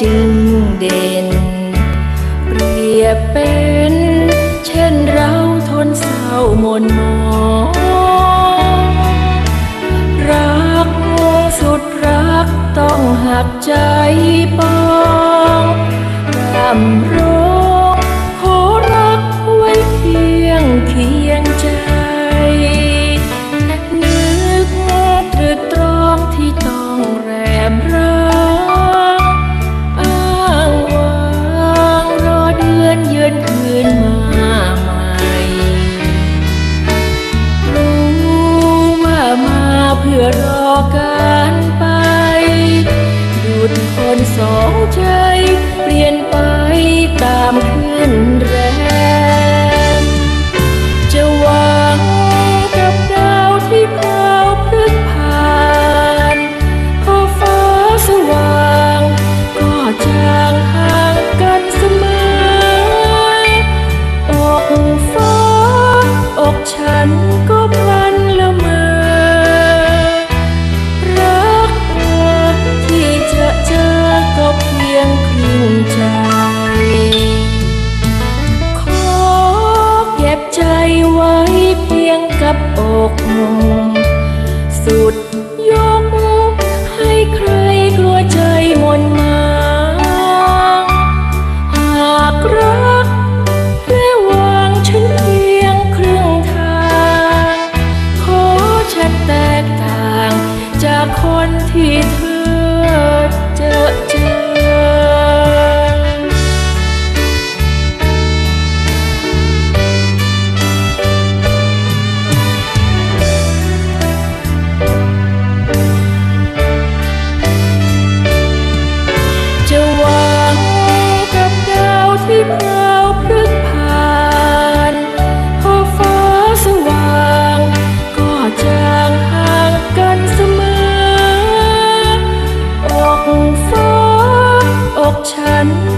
จึงเด่น เปรียบเป็น เช่นเราทนเศร้ามนมอง ฉัน